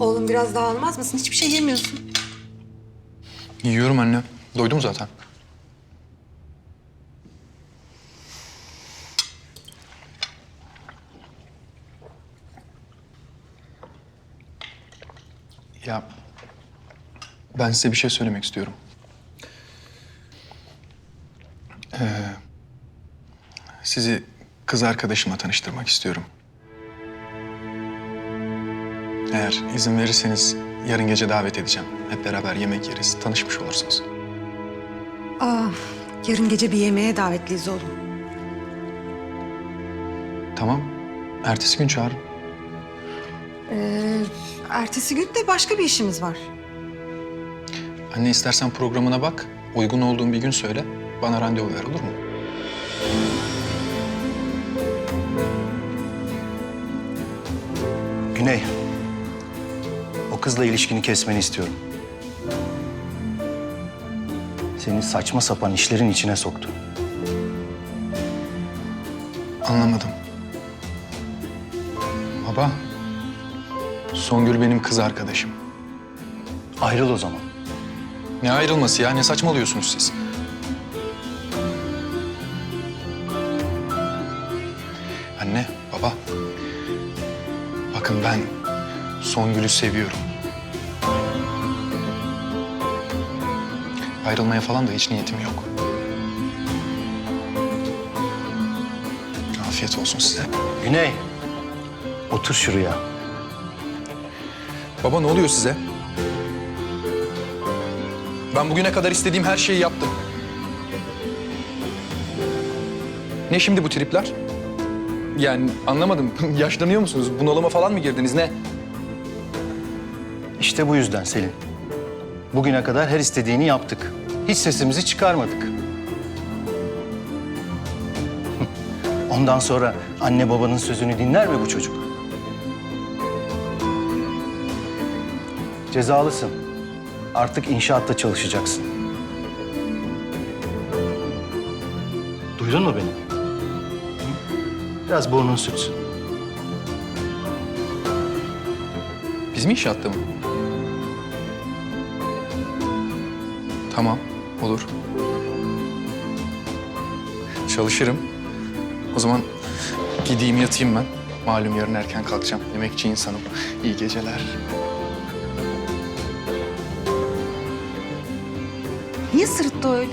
Oğlum biraz daha almaz mısın? Hiçbir şey yemiyorsun. Yiyorum anne. Doydum zaten. Ya ben size bir şey söylemek istiyorum. Ee, sizi kız arkadaşıma tanıştırmak istiyorum. Eğer izin verirseniz yarın gece davet edeceğim. Hep beraber yemek yeriz, tanışmış olursunuz. Aa, yarın gece bir yemeğe davetliyiz oğlum. Tamam, ertesi gün çağırın. Ee, ertesi gün de başka bir işimiz var. Anne istersen programına bak, uygun olduğun bir gün söyle. Bana randevu ver olur mu? Güney, o kızla ilişkini kesmeni istiyorum. Seni saçma sapan işlerin içine soktu. Anlamadım. Baba, Songül benim kız arkadaşım. Ayrıl o zaman. Ne ayrılması ya? Ne saçmalıyorsunuz siz? Anne, baba. Bakın ben Songül'ü seviyorum. Ayrılmaya falan da hiç niyetim yok. Afiyet olsun size. Güney, otur şuraya. Baba ne oluyor size? Ben bugüne kadar istediğim her şeyi yaptım. Ne şimdi bu tripler? Yani anlamadım. Yaşlanıyor musunuz? Bunalıma falan mı girdiniz? Ne? İşte bu yüzden Selin. Bugüne kadar her istediğini yaptık. Hiç sesimizi çıkarmadık. Ondan sonra anne babanın sözünü dinler mi bu çocuk? Cezalısın. Artık inşaatta çalışacaksın. Duydun mu beni? Biraz burnun sürtsün. Biz mi inşaatta mı? Tamam, olur. Çalışırım. O zaman gideyim yatayım ben. Malum yarın erken kalkacağım. Yemekçi insanım. İyi geceler. Niye sırıttı öyle?